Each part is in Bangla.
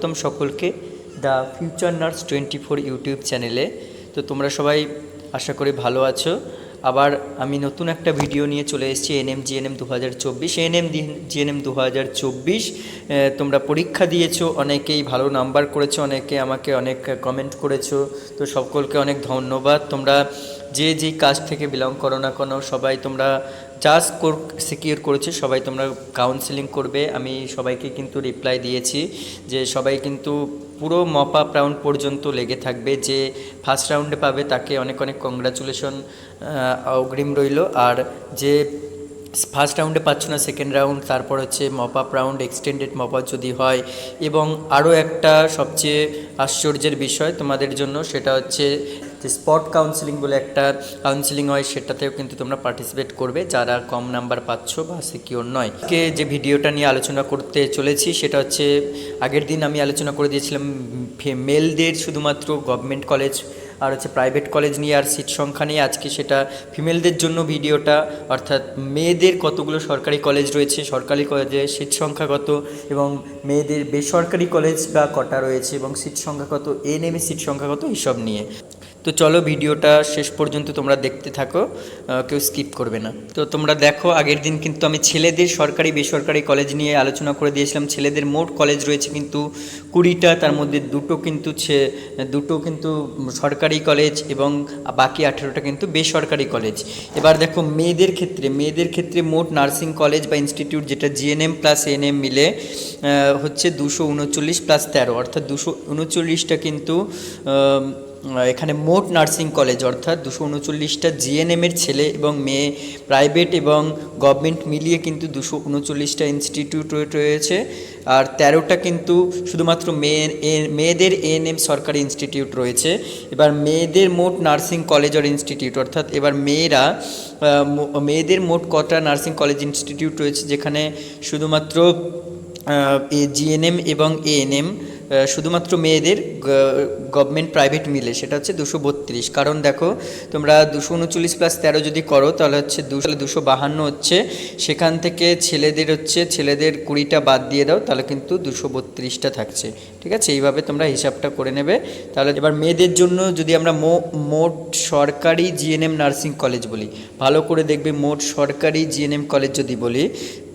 প্রথম সকলকে the future nurse twenty four YouTube চ্যানেলে। তো তোমরা সবাই আশা করি ভালো আছো। আবার আমি নতুন একটা ভিডিও নিয়ে চলে এসেছি, এনএম জিএনএম দু হাজার চব্বিশ। এনএম জিএনএম দু হাজার চব্বিশ তোমরা পরীক্ষা দিয়েছ, অনেকেই ভালো নাম্বার করেছ, অনেকে আমাকে অনেক কমেন্ট করেছ। তো সকলকে অনেক ধন্যবাদ। তোমরা যে যেই কাজ থেকে বিলং করো না কোনো, সবাই তোমরা স্কোর সিকিউর করেছে, সবাই তোমরা কাউন্সিলিং করবে। আমি সবাইকে কিন্তু রিপ্লাই দিয়েছি যে সবাই কিন্তু পুরো মপ আপ রাউন্ড পর্যন্ত লেগে থাকবে। যে ফার্স্ট রাউন্ডে পাবে তাকে অনেক অনেক কংগ্রাচুলেশন অগ্রিম রইল। আর যে ফার্স্ট রাউন্ডে পাচ্ছ না সেকেন্ড রাউন্ড তারপর হচ্ছে mop up round extended mop up যদি হয়। এবং আরও একটা সবচেয়ে আশ্চর্যের বিষয় তোমাদের জন্য, সেটা হচ্ছে যে স্পট কাউন্সিলিং বলে একটা কাউন্সিলিং হয়, সেটাতেও কিন্তু তোমরা পার্টিসিপেট করবে। যারা কম নাম্বার পাচ্ছ বা সিকিওর নয়। কে যে ভিডিওটা নিয়ে আলোচনা করতে চলেছি, সেটা হচ্ছে, আগের দিন আমি আলোচনা করে দিয়েছিলাম মেলদের শুধুমাত্র গভর্নমেন্ট কলেজ আর হচ্ছে প্রাইভেট কলেজ নিয়ে আর সিট সংখ্যা নিয়ে আজকে সেটা ফিমেলদের জন্য ভিডিওটা, অর্থাৎ মেয়েদের কতগুলো সরকারি কলেজ রয়েছে, সরকারি কলেজে সিট সংখ্যা কত এবং মেয়েদের বেসরকারি কলেজ বা কটা রয়েছে এবং সিট সংখ্যা কত এনএমএ সিট সংখ্যা কত, এইসব নিয়ে। তো চলো ভিডিওটা শেষ পর্যন্ত তোমরা দেখতে থাকো কেউ স্কিপ করবে না। তো তোমরা দেখো, আগের দিন কিন্তু আমি ছেলেদের সরকারি, বেসরকারি কলেজ নিয়ে আলোচনা করে দিয়েছিলাম। ছেলেদের মোট কলেজ রয়েছে কিন্তু কুড়িটা, তার মধ্যে দুটো কিন্তু দুটো কিন্তু সরকারি কলেজ এবং বাকি আঠেরোটা কিন্তু বেসরকারি কলেজ এবার দেখো, মেয়েদের ক্ষেত্রে মেয়েদের ক্ষেত্রে মোট নার্সিং কলেজ বা ইনস্টিটিউট যেটা জিএনএম প্লাস এএনএম মিলে হচ্ছে দুশো উনচল্লিশ প্লাস তেরো। অর্থাৎ দুশো উনচল্লিশটা কিন্তু এখানে মোট নার্সিং কলেজ, অর্থাৎ দুশো উনচল্লিশটা জিএনএমের ছেলে এবং মেয়ে, প্রাইভেট এবং গভর্নমেন্ট মিলিয়ে কিন্তু দুশো উনচল্লিশটা ইনস্টিটিউট রয়েছে। আর তেরোটা কিন্তু শুধুমাত্র মেয়ে মেয়েদের এএনএম সরকারি ইনস্টিটিউট রয়েছে। এবার মেয়েদের মোট নার্সিং কলেজ আর ইনস্টিটিউট, অর্থাৎ এবার মেয়েরা মেয়েদের মোট কটা নার্সিং কলেজ ইনস্টিটিউট রয়েছে, যেখানে শুধুমাত্র জিএনএম এবং এএনএম শুধুমাত্র মেয়েদের গভর্নমেন্ট প্রাইভেট মিলে, সেটা হচ্ছে দুশো বত্রিশ। কারণ দেখো, তোমরা দুশো উনচল্লিশ প্লাস তেরো যদি করো, তাহলে হচ্ছে দুশো দুশো বাহান্ন হচ্ছে। সেখান থেকে ছেলেদের হচ্ছে, ছেলেদের কুড়িটা বাদ দিয়ে দাও, তাহলে কিন্তু দুশো বত্রিশটা থাকছে। ঠিক আছে? এইভাবে তোমরা হিসাবটা করে নেবে। তাহলে এবার মেয়েদের জন্য যদি আমরা মোট সরকারি জিএনএম নার্সিং কলেজ বলি, ভালো করে দেখবে মোট সরকারি জিএনএম কলেজ যদি বলি,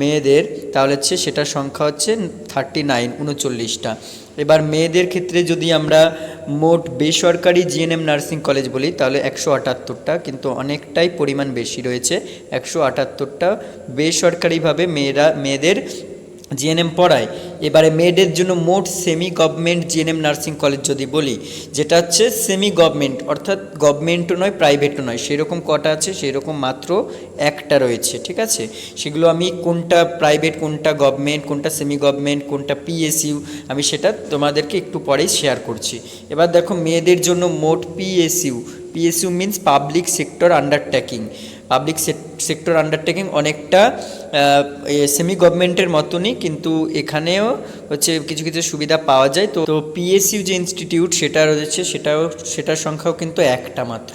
মেয়েদের, তাহলে হচ্ছে সেটার সংখ্যা হচ্ছে থার্টি নাইন উনচল্লিশটা। এবার মেয়েদের ক্ষেত্রে যদি আমরা মোট বেসরকারি জিএনএম নার্সিং কলেজ বলি, তাহলে একশো আটাত্তরটা, কিন্তু অনেকটাই পরিমাণ বেশি রয়েছে। একশো আটাত্তরটা বেসরকারিভাবে মেয়েরা, মেয়েদের জিএনএম পড়ায়। এবারে মেয়েদের জন্য মোট semi government GNM nursing college যদি বলি, যেটা হচ্ছে সেমি গভর্নমেন্ট অর্থাৎ গভর্নমেন্টও নয় প্রাইভেটও নয়। সেরকম কটা আছে? সেরকম মাত্র একটা রয়েছে, ঠিক আছে? সেগুলো আমি কোনটা প্রাইভেট কোনটা গভর্নমেন্ট কোনটা সেমি গভর্নমেন্ট কোনটা পিএসইউ আমি সেটা তোমাদেরকে একটু পরেই শেয়ার করছি। এবার দেখো, মেয়েদের জন্য মোট PSU PSU means public sector undertaking public sector undertaking অনেকটা সেমি গভর্নমেন্টের মতনই, কিন্তু এখানেও হচ্ছে কিছু কিছু সুবিধা পাওয়া যায়। তো তো পিএসইউ যে ইনস্টিটিউট সেটা রয়েছে, সেটাও, সেটার সংখ্যাও কিন্তু একটা মাত্র।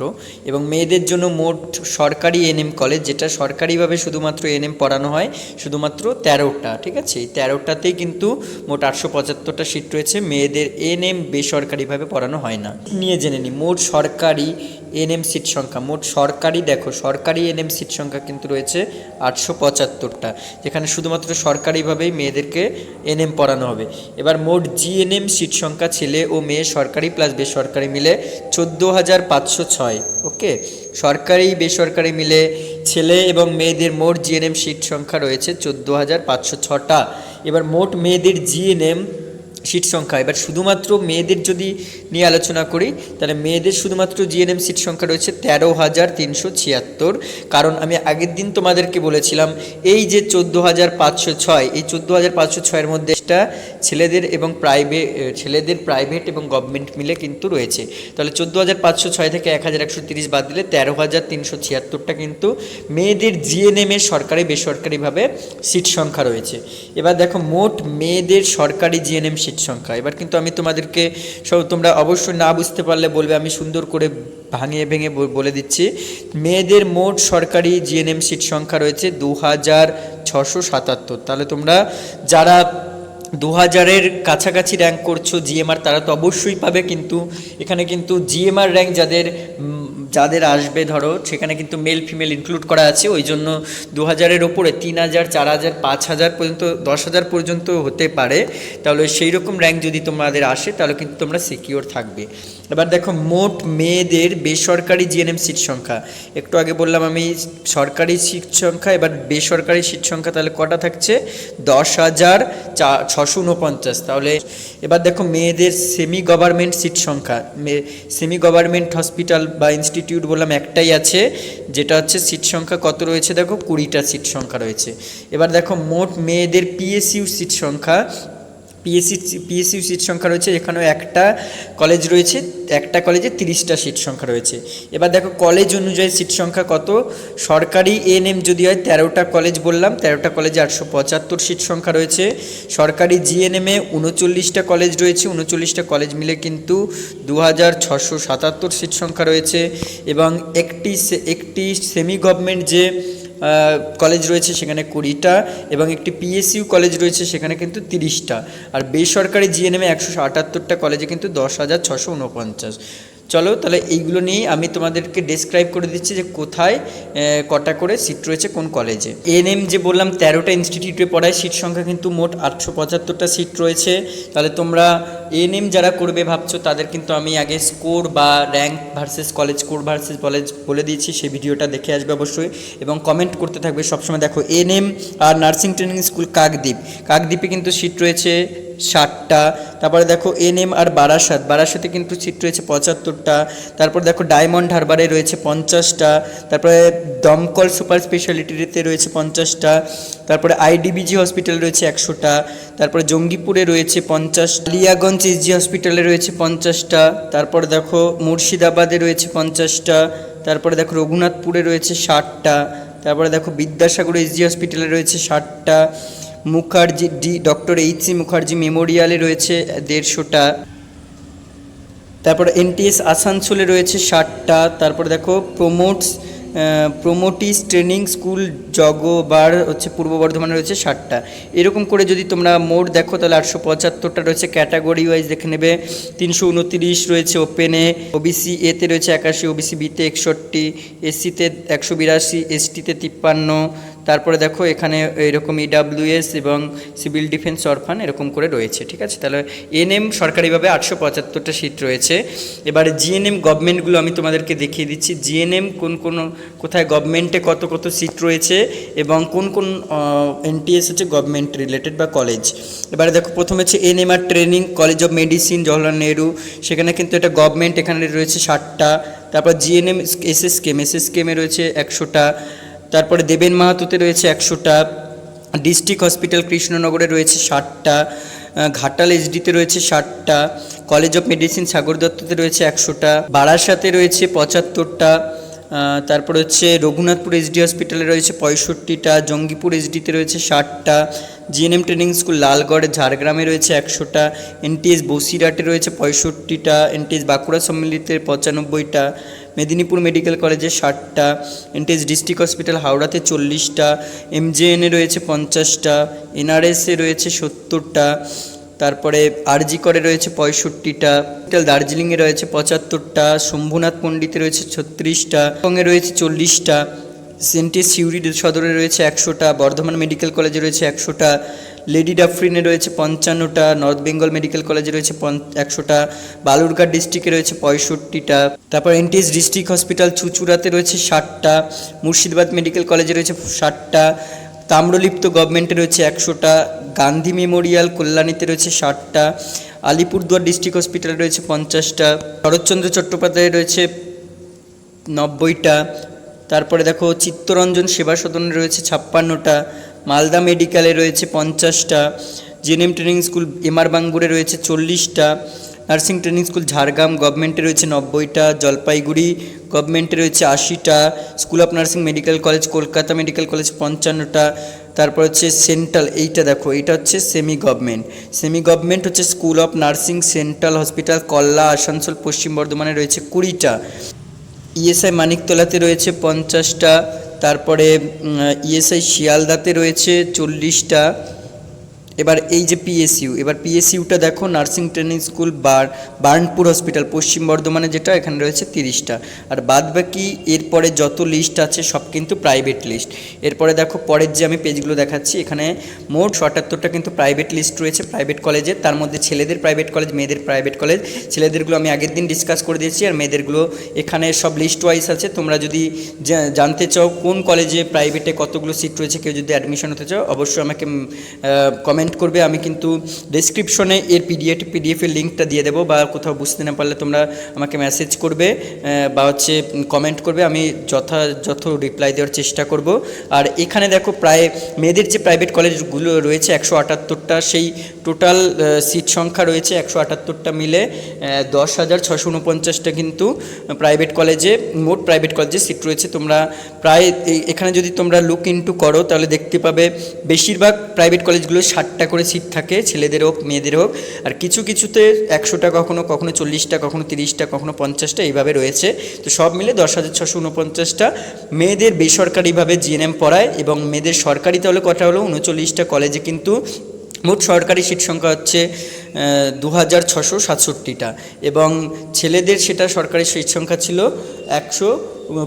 এবং মেয়েদের জন্য মোট সরকারি এনএম কলেজ যেটা সরকারিভাবে শুধুমাত্র এনএম পড়ানো হয়, শুধুমাত্র তেরোটা, ঠিক আছে? এই তেরোটাতেই কিন্তু মোট আটশো পঁচাত্তরটা সিট রয়েছে। মেয়েদের এনএম বেসরকারিভাবে পড়ানো হয় না। নিয়ে জেনে নিই মোট সরকারি এনএম সিট সংখ্যা, মোট সরকারি, দেখো, সরকারি এনএম সিট সংখ্যা কিন্তু রয়েছে আটশো পঁচাত্তরটা, যেখানে শুধুমাত্র সরকারিভাবেই মেয়েদেরকে এনএম পড়ানো হবে। এবার মোট জিএনএম সিট সংখ্যা ছেলে ও মেয়ে সরকারি প্লাস বেসরকারি মিলে চোদ্দ হাজার পাঁচশো ছয়, ওকে? সরকারি, বেসরকারি মিলে ছেলে এবং মেয়েদের মোট জিএনএম সিট সংখ্যা রয়েছে চোদ্দ হাজার পাঁচশো ছটা। এবার মোট মেয়েদের জিএনএম সিট সংখ্যা। এবার শুধুমাত্র মেয়েদের যদি নিয়ে আলোচনা করি, তাহলে মেয়েদের শুধুমাত্র জিএনএম সিট সংখ্যা রয়েছে তেরো হাজার তিনশো ছিয়াত্তর। কারণ আমি আগের দিন তোমাদেরকে বলেছিলাম, এই যে চোদ্দ হাজার পাঁচশো ছয়, এই চোদ্দ হাজার পাঁচশো ছয়ের মধ্যে একটা ছেলেদের এবং প্রাইভেট ছেলেদের প্রাইভেট এবং গভর্নমেন্ট মিলে কিন্তু রয়েছে। তাহলে চোদ্দ হাজার পাঁচশো ছয় থেকে এক হাজার একশো তিরিশ বাদ দিলে তেরো হাজার তিনশো ছিয়াত্তরটা কিন্তু মেয়েদের জিএনএমের সরকারি, বেসরকারিভাবে সিট সংখ্যা রয়েছে। এবার দেখো, মোট মেয়েদের সরকারি জিএনএম সিট সংখ্যা। এবার কিন্তু আমি তোমাদেরকে সব তোমরা অবশ্যই না বুঝতে পারলে বলবে, আমি সুন্দর করে ভাঙিয়ে ভেঙে বলে দিচ্ছি। মেয়েদের মোট সরকারি জিএনএম সিট সংখ্যা রয়েছে দু হাজার ছশো সাতাত্তর। তাহলে তোমরা যারা দু হাজারের কাছাকাছি র্যাঙ্ক করছ জিএমআর তারা তো অবশ্যই পাবে কিন্তু, এখানে কিন্তু জিএমআর র্যাঙ্ক যাদের যাদের আসবে ধরো, সেখানে কিন্তু মেল ফিমেল ইনক্লুড করা আছে, ওই জন্য দু হাজারের ওপরে তিন হাজার, চার হাজার, পাঁচ হাজার পর্যন্ত, দশ হাজার পর্যন্ত হতে পারে। তাহলে সেই রকম র্যাঙ্ক যদি তোমাদের আসে, তাহলে কিন্তু তোমরা সিকিওর থাকবে। এবার দেখো মোট মেয়েদের বেসরকারি জিএনএম সিট সংখ্যা। একটু আগে বললাম আমি সরকারি সিট সংখ্যা, এবার বেসরকারি সিট সংখ্যা তাহলে কটা থাকছে? দশ হাজার চা, ছশো উনপঞ্চাশ। তাহলে এবার দেখো মেয়েদের সেমি গভর্নমেন্ট সিট সংখ্যা। সেমি গভর্নমেন্ট হসপিটাল বা ইনস্টিটিউট বললাম একটাই আছে, যেটা হচ্ছে সিট সংখ্যা কত রয়েছে? দেখো কুড়িটা সিট সংখ্যা রয়েছে। এবার দেখো মোট মেয়েদের পিএসইউ সিট সংখ্যা পিএসসি পিএসইউ সিট সংখ্যা রয়েছে, এখানেও একটা কলেজ রয়েছে, একটা কলেজে তিরিশটা সিট সংখ্যা রয়েছে। এবার দেখো কলেজ অনুযায়ী সিট সংখ্যা কত? সরকারি এন এম যদি হয়, তেরোটা কলেজ বললাম, তেরোটা কলেজে আটশো পঁচাত্তর সিট সংখ্যা রয়েছে। সরকারি জিএনএমে উনচল্লিশটা কলেজ রয়েছে, উনচল্লিশটা কলেজ মিলে কিন্তু দু হাজার ছশো সাতাত্তর সিট সংখ্যা রয়েছে। এবং একটি একটি সেমি গভর্নমেন্ট যে কলেজ রয়েছে সেখানে কুড়িটা এবং একটি পিএসইউ কলেজ রয়েছে সেখানে কিন্তু তিরিশটা। আর বেসরকারি জিএনএমে একশো আটাত্তরটা কলেজে কিন্তু দশ হাজার ছশো উনপঞ্চাশ। চলো, তাহলে এইগুলো নিয়েই আমি তোমাদেরকে ডেসক্রাইব করে দিচ্ছি যে কোথায় কটা করে সিট রয়েছে কোন কলেজে এএনএম যে বললাম, তেরোটা ইনস্টিটিউটে পড়ায় সিট সংখ্যা কিন্তু মোট আটশো পঁচাত্তরটা সিট রয়েছে। তাহলে তোমরা এএনএম যারা করবে ভাবছ, তাদের কিন্তু আমি আগে স্কোর বা rank versus college score versus college বলে দিয়েছি, সেই ভিডিওটা দেখে আসবে অবশ্যই। এবং কমেন্ট করতে থাকবে সবসময়। দেখো এএনএম আর নার্সিং ট্রেনিং স্কুল কাকদ্বীপ। কাকদ্বীপে কিন্তু সিট রয়েছে ষাটটা, তারপরে দেখো এনএম আর বারাসাত, বারাসাতে কিন্তু সিট রয়েছে পঁচাত্তরটা, তারপর দেখো ডায়মন্ড হারবারে রয়েছে পঞ্চাশটা, তারপরে দমকল সুপার স্পেশালিটিতে রয়েছে পঞ্চাশটা, তারপরে আইডিবিজি হসপিটাল রয়েছে একশোটা, তারপরে জঙ্গিপুরে রয়েছে পঞ্চাশ লিয়াগঞ্জ এসজি হসপিটালে রয়েছে পঞ্চাশটা, তারপরে দেখো মুর্শিদাবাদে রয়েছে পঞ্চাশটা, তারপরে দেখো রঘুনাথপুরে রয়েছে ষাটটা, তারপরে দেখো বিদ্যাসাগর এসজি হসপিটালে রয়েছে ষাটটা Mukherjee, D, doctor H C Mukherjee মেমোরিয়ালে রয়েছে দেড়শোটা। তারপর এনটিএস আসানসোলে রয়েছে ষাটটা। তারপর দেখো, প্রমোটস প্রোমোটিস ট্রেনিং স্কুল জগবার হচ্ছে পূর্ব বর্ধমানে রয়েছে ষাটটা। এরকম করে যদি তোমরা মোট দেখো, তাহলে আটশো পঁচাত্তরটা রয়েছে ক্যাটাগরি ওয়াইজ দেখে নেবে। তিনশো উনতিরিশ রয়েছে ওপেনে ওবিসি এতে রয়েছে একাশি, ওবিসি বিতে একষট্টি এসসিতে একশো বিরাশি এসটিতে তিপ্পান্ন তারপরে দেখো এখানে এরকম ইডাব্লিউএস এবং সিভিল ডিফেন্স অরফান এরকম করে রয়েছে, ঠিক আছে? তাহলে এনএম সরকারিভাবে আটশো পঁচাত্তরটা সিট রয়েছে। এবারে জিএনএম গভর্নমেন্টগুলো আমি তোমাদেরকে দেখিয়ে দিচ্ছি। জিএনএম কোন কোন, কোথায় গভর্নমেন্টে কত কত সিট রয়েছে এবং কোন কোন এনটিএস হচ্ছে গভর্নমেন্ট রিলেটেড বা কলেজ এবারে দেখো, প্রথমে হচ্ছে NMR training college of medicine Jawaharlal Nehru সেখানে কিন্তু এটা গভর্নমেন্ট এখানে রয়েছে ষাটটা। তারপর জিএনএম এসএস কেম এসএস কেমে রয়েছে একশোটা। তারপরে দেবেন মাহাতোতে রয়েছে একশোটা, ডিস্ট্রিক্ট হসপিটাল কৃষ্ণনগরে রয়েছে ষাটটা ঘাটাল এসডিতে রয়েছে ষাটটা, কলেজ অফ মেডিসিন সাগর দত্ততে রয়েছে একশোটা, বারাসাতে রয়েছে পঁচাত্তরটা তারপর হচ্ছে রঘুনাথপুর এসডি হসপিটালে রয়েছে পঁয়ষট্টিটা, জঙ্গিপুর এসডিতে রয়েছে ষাটটা, জিএনএম ট্রেনিং স্কুল লালগড়ে, ঝাড়গ্রামে রয়েছে একশোটা, এনটিএস বসিরহাটে রয়েছে পঁয়ষট্টিটা, এনটিএস বাঁকুড়া সম্মিলিতে পঁচানব্বইটা মেদিনীপুর মেডিকেল কলেজে ষাটটা এনটিএস ডিস্ট্রিক্ট হসপিটাল হাওড়াতে চল্লিশটা এমজেএনে রয়েছে পঞ্চাশটা এনআরএসে রয়েছে সত্তরটা, তারপরে আরজি করে রয়েছে পঁয়ষট্টিটা দার্জিলিংয়ে রয়েছে পঁচাত্তরটা, শম্ভুনাথ পণ্ডিতে রয়েছে ছত্রিশটা সঙ্গে রয়েছে চল্লিশটা, সেন্টি সিউড়ি সদরে রয়েছে একশোটা, বর্ধমান মেডিকেল কলেজে রয়েছে একশোটা লেডি ডাফরিনে রয়েছে পঞ্চান্নটা নর্থ বেঙ্গল মেডিকেল কলেজে রয়েছে একশোটা বালুরঘাট ডিস্ট্রিক্টে রয়েছে পঁয়ষট্টিটা, তারপর এনটিএস ডিস্ট্রিক্ট হসপিটাল চুচুড়াতে রয়েছে ষাটটা মুর্শিদাবাদ মেডিকেল কলেজে রয়েছে ষাটটা তাম্রলিপ্ত গভর্নমেন্টে রয়েছে একশোটা গান্ধী মেমোরিয়াল কল্যাণীতে রয়েছে ষাটটা আলিপুরদুয়ার ডিস্ট্রিক্ট হসপিটালে রয়েছে পঞ্চাশটা, শরৎচন্দ্র চট্টোপাধ্যায়ে রয়েছে নব্বইটা, তারপরে দেখো চিত্তরঞ্জন সেবা সদনে রয়েছে ছাপ্পান্নটা মালদা মেডিকেলে রয়েছে পঞ্চাশটা, জেএনএম ট্রেনিং স্কুল এমআর বাঙ্গুরে রয়েছে চল্লিশটা, নার্সিং ট্রেনিং স্কুল ঝাড়গ্রাম গভর্নমেন্টে রয়েছে নব্বইটা, জলপাইগুড়ি গভর্নমেন্টে রয়েছে আশিটা, school of nursing medical college, Kolkata medical college পঞ্চান্নটা, তারপর হচ্ছে সেন্ট্রাল, এইটা দেখো, এইটা হচ্ছে সেমি গভর্নমেন্ট সেমি গভর্নমেন্ট হচ্ছে school of nursing central hospital, Kalla, Asansol, Paschim বর্ধমানে রয়েছে কুড়িটা, ইএসআই মানিকতলাতে রয়েছে পঞ্চাশটা তারপরে ইএসআই শিয়ালদাতে রয়েছে চল্লিশটা। এবার এই যে পিএসইউ এবার পিএসইউটা দেখো নার্সিং ট্রেনিং স্কুল বার, বার্নপুর হসপিটাল পশ্চিম বর্ধমানে যেটা, এখানে রয়েছে তিরিশটা। আর বাদ বাকি এরপরে যত লিস্ট আছে, সব কিন্তু প্রাইভেট লিস্ট এরপরে দেখো পরের যে আমি পেজগুলো দেখাচ্ছি, এখানে মোট আটাত্তরটা কিন্তু প্রাইভেট লিস্ট রয়েছে প্রাইভেট কলেজের তার মধ্যে ছেলেদের প্রাইভেট কলেজ মেয়েদের প্রাইভেট কলেজ ছেলেদেরগুলো আমি আগের দিন ডিসকাস করে দিয়েছি, আর মেয়েদেরগুলো এখানে সব লিস্ট ওয়াইজ আছে। তোমরা যদি জানতে চাও কোন কলেজে প্রাইভেটে কতগুলো সিট রয়েছে, কেউ যদি অ্যাডমিশন হতে চাও, অবশ্যই আমাকে কমেন্ট করবে, আমি কিন্তু ডেসক্রিপশনে এর পিডিএফ পিডিএফের লিঙ্কটা দিয়ে দেবো, বা কোথাও বুঝতে না পারলে তোমরা আমাকে মেসেজ করবে বা হচ্ছে কমেন্ট করবে, আমি যথাযথ রিপ্লাই দেওয়ার চেষ্টা করব। আর এখানে দেখো প্রায়, মেয়েদের যে প্রাইভেট কলেজগুলো রয়েছে, একশো আটাত্তরটা, সেই টোটাল সিট সংখ্যা রয়েছে একশো আটাত্তরটা মিলে দশ হাজার ছশো উনপঞ্চাশটা কিন্তু প্রাইভেট কলেজে মোট প্রাইভেট কলেজে সিট রয়েছে। তোমরা প্রায় এখানে যদি তোমরা লুক ইনটু করো, তাহলে দেখতে পাবে, বেশিরভাগ প্রাইভেট কলেজগুলো ষাটটা করে সিট থাকে, ছেলেদের হোক, মেয়েদের হোক, আর কিছু কিছুতে একশোটা কখনো কখনো চল্লিশটা, কখনো তিরিশটা, কখনো পঞ্চাশটা এইভাবে রয়েছে। তো সব মিলে দশ হাজার ছশো উনপঞ্চাশটা মেয়েদের বেসরকারিভাবে জিএনএম পড়ায় এবং মেয়েদের সরকারি তাহলে কটা হলো? উনচল্লিশটা কলেজে কিন্তু মোট সরকারি সিট সংখ্যা হচ্ছে দু হাজার ছশো সাতষট্টিটা। এবং ছেলেদের সেটা সরকারি সিট সংখ্যা ছিল একশো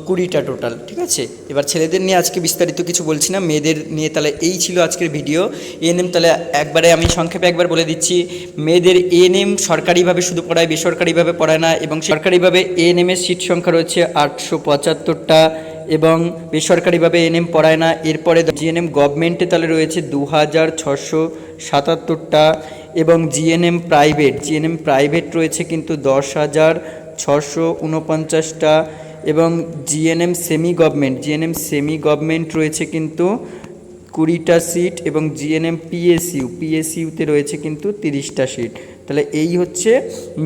কুড়িটা টোটাল ঠিক আছে? এবার ছেলেদের নিয়ে আজকে বিস্তারিত কিছু বলছি না, মেয়েদের নিয়ে তাহলে এই ছিল আজকের ভিডিও এএনএম তাহলে একবারে আমি সংক্ষেপে একবার বলে দিচ্ছি, মেয়েদের এএনএম সরকারিভাবে শুধু পড়ায়, বেসরকারিভাবে পড়ায় না, এবং সরকারিভাবে এএনএম এর সিট সংখ্যা রয়েছে আটশো পঁচাত্তরটা, এবং বেসরকারিভাবে এনএম পড়ায় না, এরপরে জিএনএম গভর্নমেন্টে তাহলে রয়েছে দু হাজার ছশো সাতাত্তরটা, এবং জিএনএম প্রাইভেট জিএনএম প্রাইভেট রয়েছে কিন্তু দশ হাজার ছশো উনপঞ্চাশটা এবং GNM semi government GNM semi government রয়েছে কিন্তু কুড়িটা সিট এবং জিএনএম পিএসইউ পিএসইউতে রয়েছে কিন্তু তিরিশটা সিট তাহলে এই হচ্ছে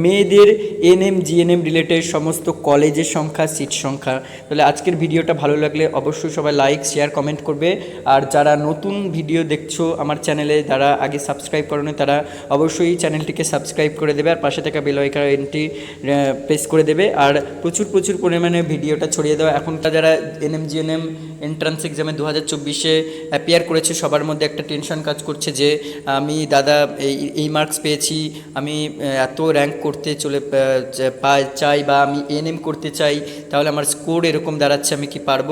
মেয়েদের এনএম, জিএনএম রিলেটেড সমস্ত কলেজের সংখ্যা সিট সংখ্যা। তাহলে আজকের ভিডিওটা ভালো লাগলে অবশ্যই সবাই লাইক শেয়ার কমেন্ট করবে। আর যারা নতুন ভিডিও দেখছ আমার চ্যানেলে যারা আগে সাবস্ক্রাইব করেনি, তারা অবশ্যই চ্যানেলটিকে সাবস্ক্রাইব করে দেবে। আর পাশে থাকা বেল আইকনটি প্রেস করে দেবে। আর প্রচুর প্রচুর পরিমাণে ভিডিওটা ছড়িয়ে দেওয়া। এখনকার যারা এনএম, জিএনএম এন্ট্রান্স এক্সামে দু হাজার চব্বিশে অ্যাপিয়ার করেছে। সবার মধ্যে একটা টেনশন কাজ করছে যে, আমি দাদা, এই এই মার্কস পেয়েছি, আমি এত র্যাঙ্ক করতে চলে চাই বা আমি এনএম করতে চাই, তাহলে আমার স্কোর এরকম দাঁড়াচ্ছে, আমি কি পারব?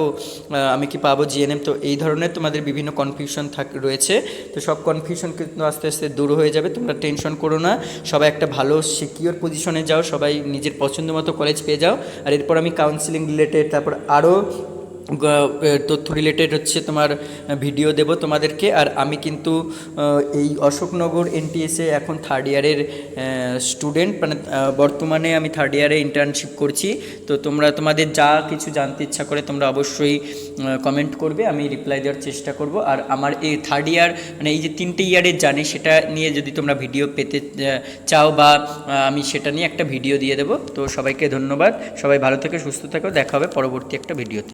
আমি কি পাবো জিএনএম তো এই ধরনের তোমাদের বিভিন্ন কনফিউশন থাক, রয়েছে। তো সব কনফিউশন কিন্তু আস্তে আস্তে দূর হয়ে যাবে, তোমরা টেনশন করো না। সবাই একটা ভালো সিকিওর পজিশনে যাও, সবাই নিজের পছন্দ মতো কলেজ পেয়ে যাও। আর এরপর আমি কাউন্সিলিং রিলেটেড তারপর আরও তথ্য রিলেটেড হচ্ছে তোমার ভিডিও দেব তোমাদেরকে। আর আমি কিন্তু এই অশোকনগর এনটিএসে এখন থার্ড ইয়ারের স্টুডেন্ট মানে বর্তমানে আমি থার্ড ইয়ারে ইন্টার্নশিপ করছি। তো তোমরা, তোমাদের যা কিছু জানতে ইচ্ছা করে তোমরা অবশ্যই কমেন্ট করবে। আমি রিপ্লাই দেওয়ার চেষ্টা করব। আর আমার এই থার্ড ইয়ার মানে এই যে তিনটে ইয়ারের জানি সেটা নিয়ে যদি তোমরা ভিডিও পেতে চাও বা আমি সেটা নিয়ে একটা ভিডিও দিয়ে দেবো। তো সবাইকে ধন্যবাদ। সবাই ভালো থেকে, সুস্থ থাকো। দেখা হবে পরবর্তী একটা ভিডিওতে